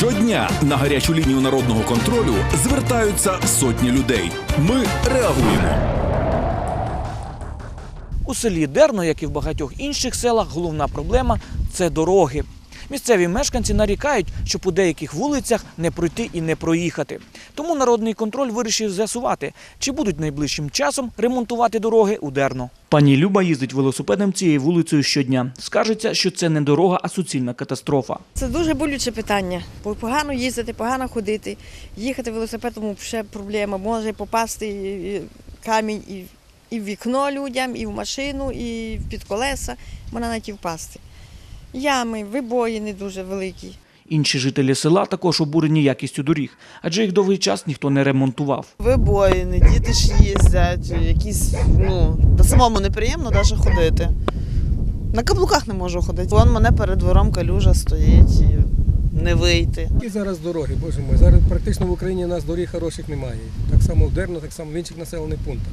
Щодня на гарячу лінію народного контролю звертаються сотні людей. Ми реагуємо. У селі Дерно, як і в багатьох інших селах, головна проблема це дороги. Місцеві мешканці нарікають, що по деяких вулицях не пройти і не проїхати. Тому народний контроль вирішив з'ясувати, чи будуть найближчим часом ремонтувати дороги у Дерно. Пані Люба їздить велосипедом цією вулицею щодня. Скажеться, що це не дорога, а суцільна катастрофа. Це дуже болюче питання. Погано їздити, погано ходити. Їхати велосипедом ще проблема. Може попасти камінь і, в вікно людям, і в машину, і під колеса. Можна навіть і впасти. Ями, вибоїни дуже великі. Інші жителі села також обурені якістю доріг, адже їх довгий час ніхто не ремонтував. Вибоїни, діти ж їздять, якісь, ну, та самому неприємно навіть ходити. На каблуках не можу ходити. Вон мене перед двором калюжа стоїть і не вийти. І зараз дороги, боже мой. Зараз практично в Україні у нас доріг хороших немає. Так само в Дерно, так само в інших населених пунктах.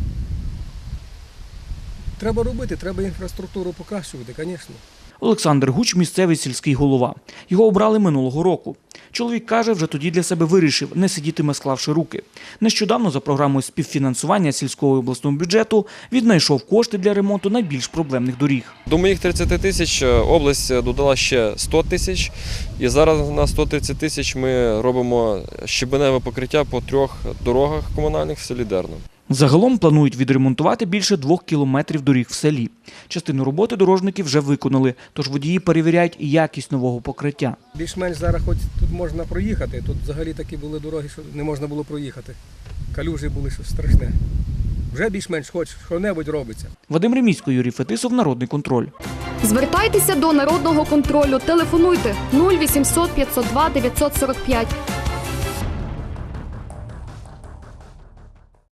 Треба робити, треба інфраструктуру покращувати, звісно. Олександр Гуч місцевий сільський голова. Його обрали минулого року. Чоловік каже, вже тоді для себе вирішив не сидітиме склавши руки. Нещодавно за програмою співфінансування сільського і обласного бюджету віднайшов кошти для ремонту найбільш проблемних доріг. До моїх 30 тисяч е, область додала ще 100 тисяч, і зараз на 130 тисяч ми робимо щебеневе покриття по трьох дорогах комунальних в селі Дерно. Загалом планують відремонтувати більше двох кілометрів доріг в селі. Частину роботи дорожники вже виконали, тож водії перевіряють і якість нового покриття. Більш-менш зараз хоч тут можна проїхати. Тут взагалі такі були дороги, що не можна було проїхати. Калюжі були щось страшне. Вже більш-менш хоч що-небудь робиться. Вадим Ремісько, Юрій Фетисов, Народний контроль. Звертайтеся до народного контролю. Телефонуйте 0800 502 945